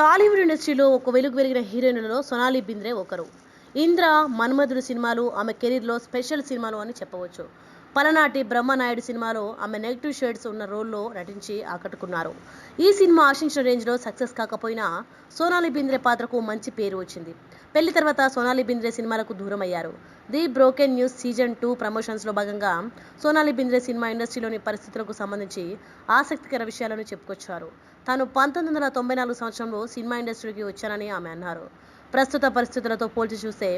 టాలీవుడ్ ఇండస్ట్రీలో ఒక వెలుగు వెలిగిన హీరోయిన్లలో సొనాలి బింద్రే ఒకరు. ఇంద్ర మన్మధుడు సినిమాలు ఆమె కెరీర్లో స్పెషల్ సినిమాలు అని చెప్పవచ్చు. పలనాటి బ్రహ్మనాయుడు సినిమాలో ఆమె నెగిటివ్ షేడ్స్ ఉన్న రోల్లో నటించి ఆకట్టుకున్నారు. ఈ సినిమా ఆశించిన రేంజ్లో సక్సెస్ కాకపోయినా సోనాలి బింద్రే పాత్రకు మంచి పేరు వచ్చింది. పెళ్ళి తర్వాత సోనాలి బింద్రే సినిమాలకు దూరం అయ్యారు the broken news season two ప్రమోషన్స్లో భాగంగా సోనాలి బింద్రే సినిమా ఇండస్ట్రీలోని పరిస్థితులకు సంబంధించి ఆసక్తికర విషయాలను చెప్పుకొచ్చారు. తాను పంతొమ్మిది వందల తొంభై నాలుగు సంవత్సరంలో సినిమా ఇండస్ట్రీకి వచ్చానని ఆమె అన్నారు. ప్రస్తుత పరిస్థితులతో పోల్చి చూస్తే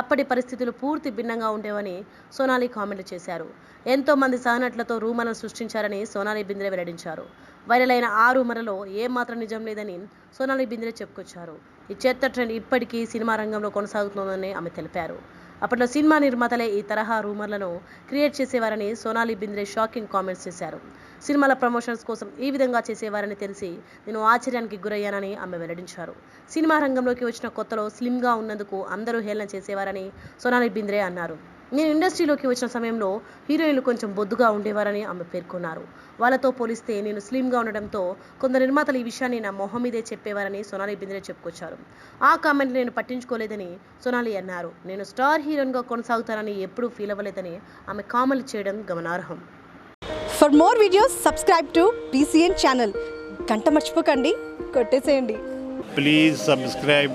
అప్పటి పరిస్థితులు పూర్తి భిన్నంగా ఉండేవని సోనాలి కామెంట్లు చేశారు. ఎంతో మంది సహనట్లతో రూమర్లను సృష్టించారని సోనాలి బింద్రే వెల్లడించారు. వైరల్ అయిన ఆ రూమర్లలో ఏమాత్రం నిజం లేదని సోనాలి బింద్రే చెప్పుకొచ్చారు. ఈ చెత్త ట్రెండ్ ఇప్పటికీ సినిమా రంగంలో కొనసాగుతోందని ఆమె తెలిపారు. అప్పట్లో సినిమా నిర్మాతలే ఈ తరహా రూమర్లను క్రియేట్ చేసేవారని సోనాలి బింద్రే షాకింగ్ కామెంట్స్ చేశారు. సినిమాల ప్రమోషన్స్ కోసం ఈ విధంగా చేసేవారని తెలిసి నేను ఆశ్చర్యానికి గురయ్యానని ఆమె వెల్లడించారు. సినిమా రంగంలోకి వచ్చిన కొత్తలో స్లిమ్గా ఉన్నందుకు అందరూ హేళన చేసేవారని సోనాలి బింద్రే అన్నారు. నేను ఇండస్ట్రీలోకి వచ్చిన సమయంలో హీరోయిన్లు కొంచెం బొద్దుగా ఉండేవారని ఆమె పేర్కొన్నారు. వాళ్ళతో పోలిస్తే నేను స్లిమ్గా ఉండడంతో కొందరు నిర్మాతలు ఈ విషయాన్ని నా మొహం మీదే చెప్పేవారని సోనాలి బింద్రే చెప్పుకొచ్చారు. ఆ కామెంట్ నేను పట్టించుకోలేదని సోనాలి అన్నారు. నేను స్టార్ హీరోయిన్గా కొనసాగుతానని ఎప్పుడూ ఫీల్ అవ్వలేదని ఆమె కామెంట్ చేయడం గమనార్హం. For more videos subscribe to BCN channel గంట మర్చిపోకండి. కొట్టేసేయండి. Please subscribe